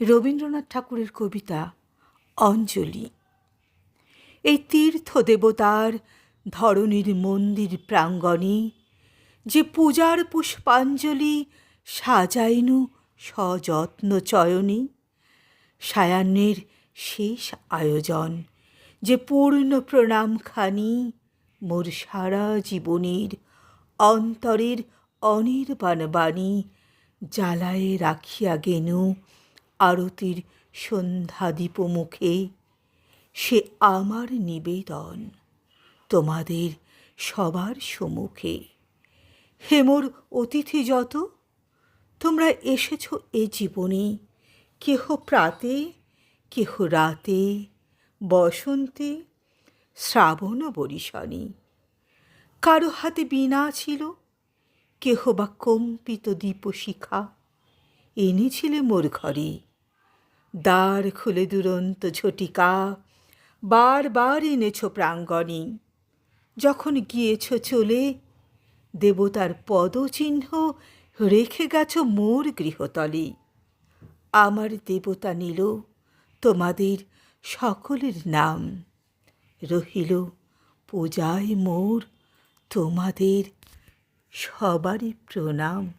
রবীন্দ্রনাথ ঠাকুরের কবিতা অঞ্জলি। এই তীর্থ দেবতার ধরণীর মন্দির প্রাঙ্গণে যে পূজার পুষ্পাঞ্জলি সাজাইনু সযত্ন চয়নে সায়াহ্নের শেষ আয়োজন যে পূর্ণ প্রণামখানি মোর সারা জীবনের অন্তরের অনির্বাণ বাণী জ্বালায়ে রাখিয়া গেনু আরতির সন্ধ্যাদীপ মুখে সে আমার নিবেদন তোমাদের সবার সম্মুখে। হে মোর অতিথি যত, তোমরা এসেছ এ জীবনে, কেহ প্রাতে, কেহ রাতে, বসন্তে, শ্রাবণ বরিশনে। কারও হাতে বীণা ছিল, কেহ বা কম্পিত দীপশিখা, এনেছিলে মোর ঘরে। দ্বার খুলে দুরন্ত ঝটিকা বারবার এনেছ প্রাঙ্গণে। যখন গিয়েছ চলে, দেবতার পদচিহ্ন রেখে গেছ মোর গৃহতলে। আমার দেবতা নিল তোমাদের সকলের নাম। রহিল, পূজায় মোর তোমাদের সবারই প্রণাম।